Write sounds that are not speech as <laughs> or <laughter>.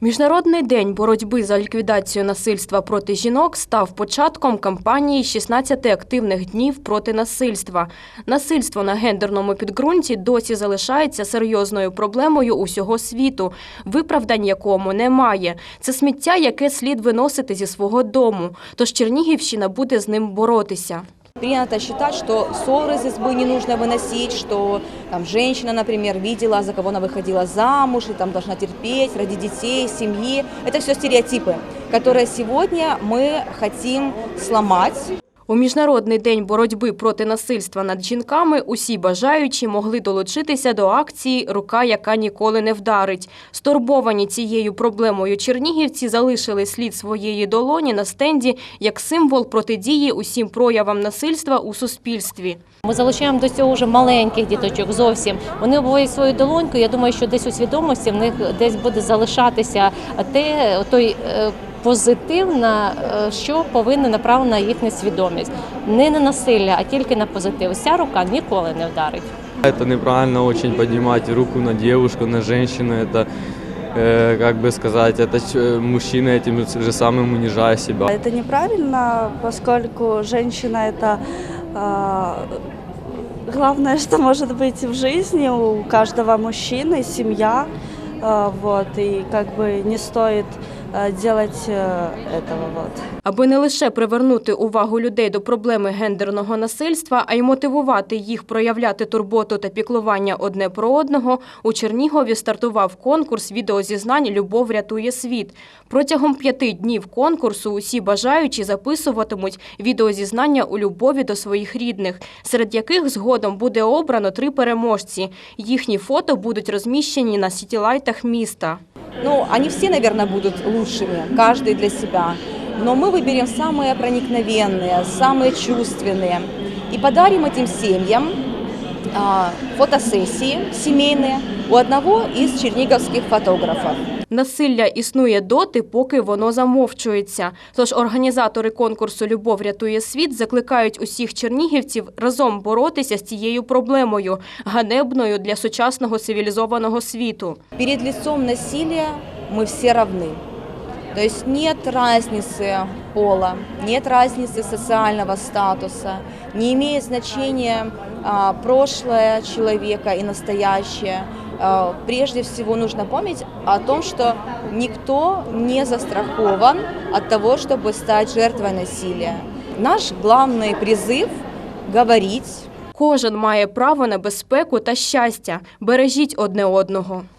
Міжнародний день боротьби за ліквідацію насильства проти жінок став початком кампанії «16 активних днів проти насильства. Насильство на гендерному підґрунті досі залишається серйозною проблемою усього світу, виправдань якому немає. Це сміття, яке слід виносити зі свого дому. Тож Чернігівщина буде з ним боротися. Принято считать, что ссоры из избы не нужно выносить, что там женщина, например, видела, за кого она выходила замуж, и там должна терпеть ради детей, семьи. Это все стереотипы, которые сегодня мы хотим сломать. У Міжнародний день боротьби проти насильства над жінками усі бажаючі могли долучитися до акції Рука, яка ніколи не вдарить. Стурбовані цією проблемою чернігівці залишили слід своєї долоні на стенді як символ протидії усім проявам насильства у суспільстві. Ми залучаємо до цього вже маленьких діточок зовсім. Вони обводять свою долоньку. Я думаю, що десь у свідомості в них десь буде залишатися те, той е, позитив, на е, що повинна направлена їхня свідомість. Не на насилля, а тільки на позитив. Ця рука ніколи не вдарить. Это неправильно очень поднимать руку на девушку, на женщину. Это, э, как бы сказать, это ч- мужчина этим же самым унижая себя. Это неправильно, поскольку женщина это а, главное, что <laughs> может быть в жизни у каждого мужчины, семья, а, вот, и как бы не стоит а, делать э, этого вот. Аби не лише привернути увагу людей до проблеми гендерного насильства, а й мотивувати їх проявляти турботу та піклування одне про одного, у Чернігові стартував конкурс відеозізнань Любов рятує світ. Протягом п'яти днів конкурсу усі бажаючі записуватимуть відеозізнання у любові до своїх рідних, серед яких згодом буде обрано три переможці. Їхні фото будуть розміщені на сітілайтах міста. Ну, они все, наверное, будут лучшими, каждый для себя. Но мы выберем самые проникновенные, самые чувственные. И подарим этим семьям а, фотосессии семейные у одного из черниговских фотографов. Насилля існує доти, поки воно замовчується. Тож організатори конкурсу Любов рятує світ закликають усіх чернігівців разом боротися з цією проблемою, ганебною для сучасного цивілізованого світу. Перед лицом насилия мы все равны. То есть нет разницы пола, нет разницы социального статуса, не имеет значения а, прошлое человека и настоящее. А, прежде всего нужно помнить о том, что никто не застрахован от того, чтобы стать жертвой насилия. Наш главный призыв – говорить, Кожен має право на безпеку та щастя. Бережіть одне одного.